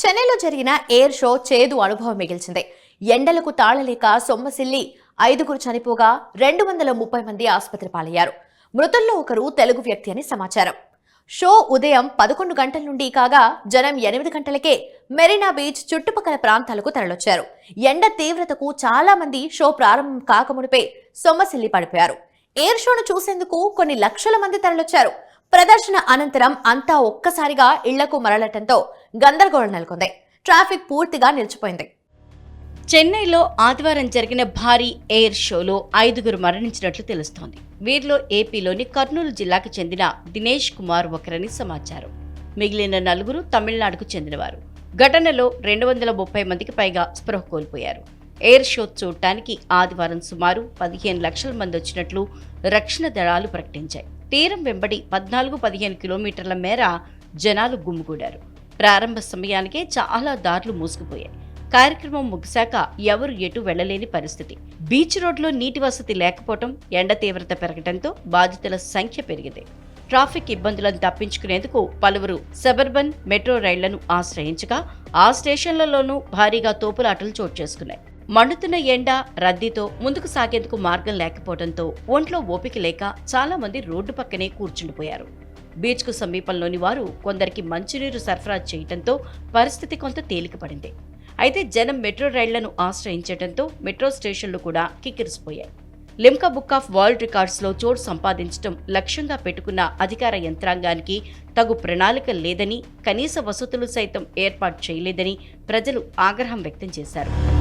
చెన్నైలో జరిగిన air show చేదు అనుభవం మిగిల్చింది. ఎండలకు తాళలేక సొమ్మసిల్లి ఐదుగురు చనిపోగా రెండు వందల ముప్పై మంది ఆసుపత్రి పాలయ్యారు. మృతుల్లో ఒకరు తెలుగు వ్యక్తి అని సమాచారం. షో ఉదయం పదకొండు గంటల నుండి కాగా జనం ఎనిమిది గంటలకే మెరీనా బీచ్ చుట్టుపక్కల ప్రాంతాలకు తరలొచ్చారు. ఎండ తీవ్రతకు చాలా మంది షో ప్రారంభం కాకమునిపే సొమ్మసిల్లి పడిపోయారు. ఎయిర్ షోను చూసేందుకు కొన్ని లక్షల మంది తరలొచ్చారు. ప్రదర్శన అనంతరం అంతా ఒక్కసారిగా ఇళ్ళకు మరలటంతో గందరగోళం నెలకొంది. ట్రాఫిక్ పూర్తిగా నిలిచిపోయింది. చెన్నైలో ఆదివారం జరిగిన భారీ ఎయిర్ షోలో ఐదుగురు మరణించినట్లు తెలుస్తోంది. వీరిలో ఏపీలోని కర్నూలు జిల్లాకు చెందిన దినేష్ కుమార్ ఒకరని సమాచారం. మిగిలిన నలుగురు తమిళనాడుకు చెందినవారు. ఘటనలో రెండు వందల ముప్పై మందికి పైగా స్పృహ కోల్పోయారు. ఎయిర్ షో చూడటానికి ఆదివారం సుమారు పదిహేను లక్షల మంది వచ్చినట్లు రక్షణ దళాలు ప్రకటించాయి. తీరం వెంబడి పద్నాలుగు పదిహేను కిలోమీటర్ల మేర జనాలు గుమ్మిగూడారు ప్రారంభ సమయానికే చాలా దారులు మూసుకుపోయాయి. కార్యక్రమం ముగిశాక ఎవరు ఎటు వెళ్ళలేని పరిస్థితి. బీచ్ రోడ్లో నీటి వసతి లేకపోవడం ఎండ తీవ్రత పెరగడంతో బాధితుల సంఖ్య పెరిగింది. ట్రాఫిక్ ఇబ్బందులను తప్పించుకునేందుకు పలువురు సబర్బన్ మెట్రో రైళ్ళను ఆశ్రయించగా ఆ స్టేషన్లలోనూ భారీగా తోపులాటలు చోటు చేసుకున్నాయి. మండుతున్న ఎండ రద్దీతో ముందుకు సాగేందుకు మార్గం లేకపోవడంతో ఒంట్లో ఓపిక లేక చాలా మంది రోడ్డు పక్కనే కూర్చుండిపోయారు. బీచ్కు సమీపంలోని వారు కొందరికి మంచినీరు సరఫరా చేయడంతో పరిస్థితి కొంత తేలికపడింది. అయితే జనం మెట్రో రైళ్ళను ఆశ్రయించడంతో మెట్రో స్టేషన్లు కూడా కిక్కిరిసిపోయాయి. లిమ్కా బుక్ ఆఫ్ వరల్డ్ రికార్డ్స్లో చోటు సంపాదించడం లక్ష్యంగా పెట్టుకున్న అధికార యంత్రాంగానికి తగు ప్రణాళిక లేదని కనీస వసతులు సైతం ఏర్పాటు చేయలేదని ప్రజలు ఆగ్రహం వ్యక్తం చేశారు.